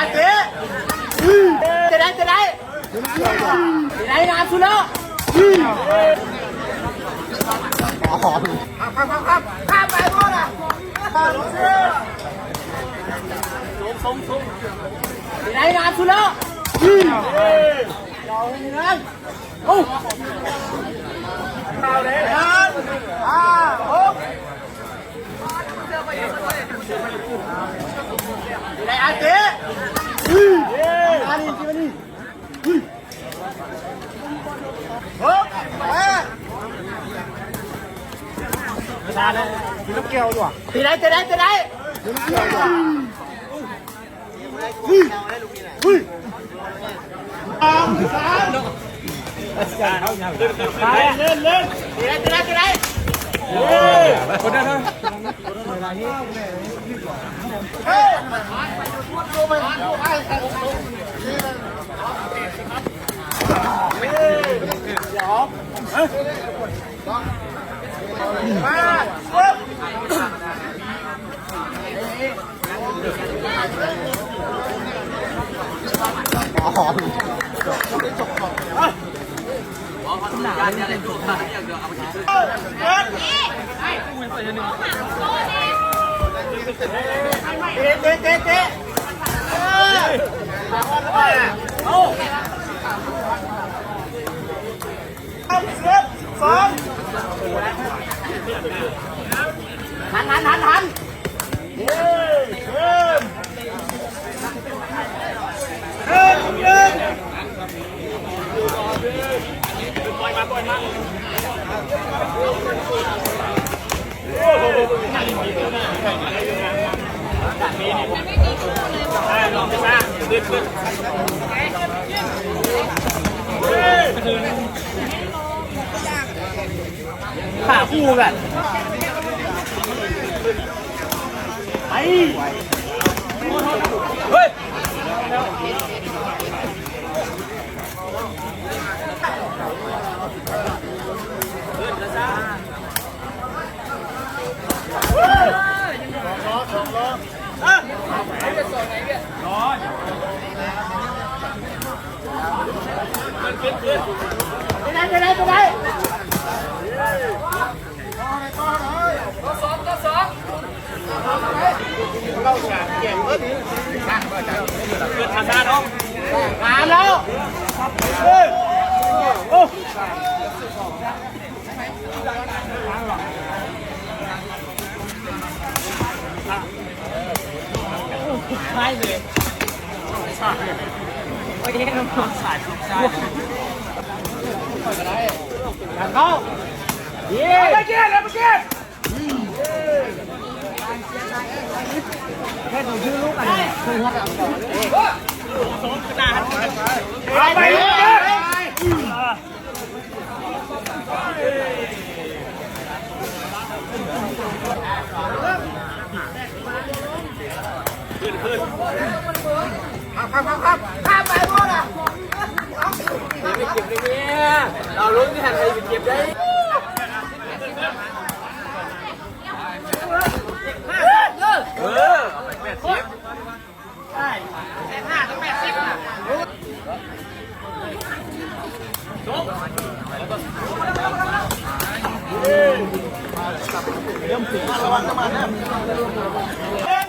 อาเจ๊จะได้จะได้จะได้งานสุดแล้วครับครับครับข้ามไปพ่อน่ะส่งส่งจะได้งานสุดแล้วเราเงินโอ้เราเลยอ่าโอ้จะได้อาเจ๊ อันนี้ที่มันนี่โอ้เอ๊ะตาเลยมีลูกเกี่ยวด้วยจะได้จะได้จะได้ตายเล่นเล่นจะได้จะได้จะได้คนนั้นเจ๊ เจ๊เจ๊เจ๊เออเอา สองหันหันหันหันเฮ้ยเฮ้ยเฮ้ยเฮ้ยขาคู่กันไปเฮ้ยจะได้จะได้จะได้ทาซาน้อง มาแล้วเฮ้ยโอ้ไม่เลยโอเคน้ำมันสายสุดใจกันเข้าเย้ ไปเกียร์เลยไปเกียร์แค่ดูชื่อลูกอันนี้คือว่าเอาไปเกียร์ครับครับครับข้ามไปพ่อน่ะไม่เก็บเลยเนี่ยเราลุ้นที่ทันใครไปเก็บได้ เริ่มสีระวังน้ำมันนะ